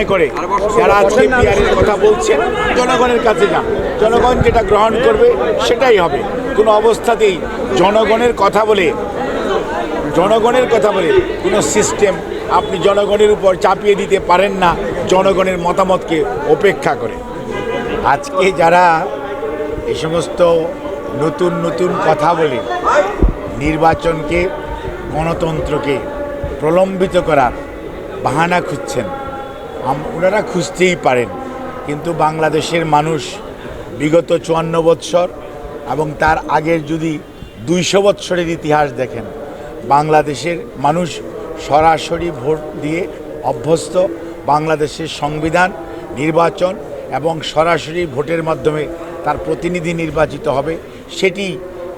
মনে করে যারা আজকে পিয়ারের কথা বলছেন জনগণের কাছে যান। জনগণ যেটা গ্রহণ করবে সেটাই হবে। কোনো অবস্থাতেই জনগণের কথা বলে জনগণের কথা বলে কোনো সিস্টেম আপনি জনগণের উপর চাপিয়ে দিতে পারেন না জনগণের মতামতকে উপেক্ষা করে। আজকে যারা এ সমস্ত নতুন নতুন কথা বলে নির্বাচনকে গণতন্ত্রকে প্রলম্বিত করার বাহানা খুঁজছেন ওনারা খুঁজতেই পারেন। কিন্তু বাংলাদেশের মানুষ বিগত চুয়ান্ন বৎসর এবং তার আগের যদি দুইশো বৎসরের ইতিহাস দেখেন, বাংলাদেশের মানুষ সরাসরি ভোট দিয়ে অভ্যস্ত, বাংলাদেশের সংবিধান, নির্বাচন এবং সরাসরি ভোটের মাধ্যমে তার প্রতিনিধি নির্বাচিত হবে, সেটি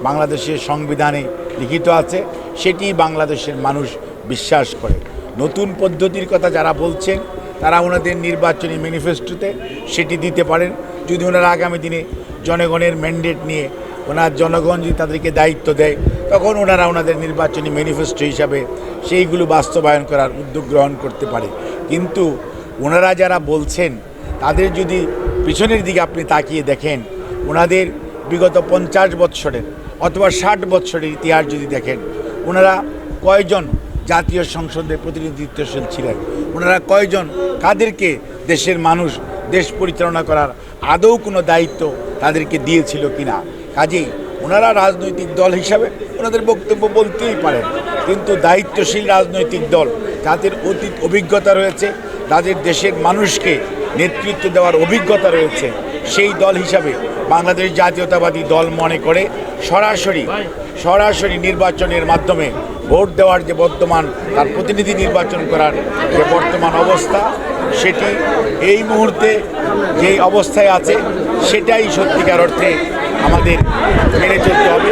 বাংলাদেশের সংবিধানে লিখিত আছে, সেটি বাংলাদেশের মানুষ বিশ্বাস করে। নতুন পদ্ধতির কথা যারা বলছেন তারা ওনাদের নির্বাচনী ম্যানিফেস্টোতে সেটি দিতে পারেন। যদি ওনারা আগামী দিনে জনগণের ম্যান্ডেট নিয়ে ওনার জনগণ যদি তাদেরকে দায়িত্ব দেয়, তখন ওনারা ওনাদের নির্বাচনী ম্যানিফেস্টো হিসাবে সেইগুলো বাস্তবায়ন করার উদ্যোগ গ্রহণ করতে পারে। কিন্তু ওনারা যারা বলছেন, তাদের যদি পিছনের দিকে আপনি তাকিয়ে দেখেন, ওনাদের বিগত পঞ্চাশ বৎসরের অথবা ষাট বৎসরের ইতিহাস যদি দেখেন, ওনারা কয়জন জাতীয় সংসদে প্রতিনিধিত্বশীল ছিলেন। ওনারা কয়জন? কাদেরকে দেশের মানুষ দেশ পরিচালনা করার আদৌ কোনো দায়িত্ব তাদেরকে দিয়েছিল কিনা? কাজেই ওনারা রাজনৈতিক দল হিসাবে ওনাদের বক্তব্য বলতেই পারেন। কিন্তু দায়িত্বশীল রাজনৈতিক দল, তাদের অতীত অভিজ্ঞতা রয়েছে, তাদের দেশের মানুষকে নেতৃত্ব দেওয়ার অভিজ্ঞতা রয়েছে, সেই দল হিসাবে বাংলাদেশ জাতীয়তাবাদী দল মনে করে সরাসরি সরাসরি নির্বাচনের মাধ্যমে ভোট দেওয়ার যে বর্তমান, তার প্রতিনিধি নির্বাচন করার যে বর্তমান অবস্থা, সেটি এই মুহূর্তে যে অবস্থায় আছে, সেটাই সত্যিকার অর্থে আমাদের মেনে চলতে হবে।